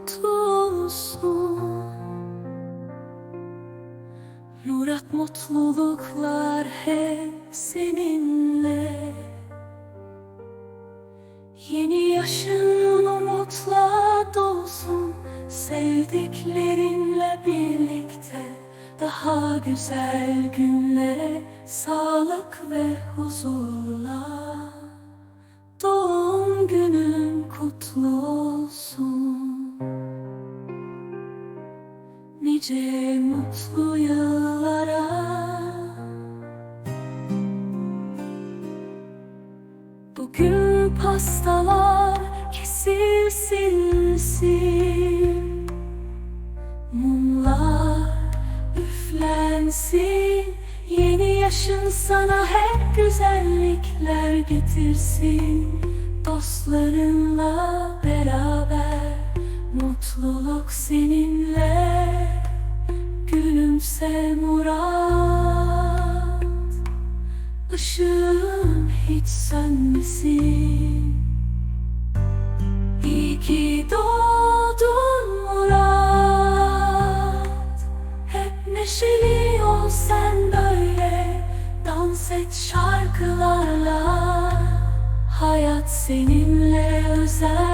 mutlu olsun. Murat mutluluklar hep seninle. Yeni yaşın umutla dolsun Sevdiklerinle birlikte Daha güzel günlere Sağlık ve huzurla Nice mutlu yıllara. Bugün pastalar kesilsin sil Mumlar üflensin. Yeni yaşın sana hep güzellikler getirsin. Dostlarınla Mutluluk seninle Gülümse Murat. Işığın hiç sönmesin. İyi ki doğdun Murat. Hep neşeli ol sen böyle Dans et şarkılarla. Hayat seninle özel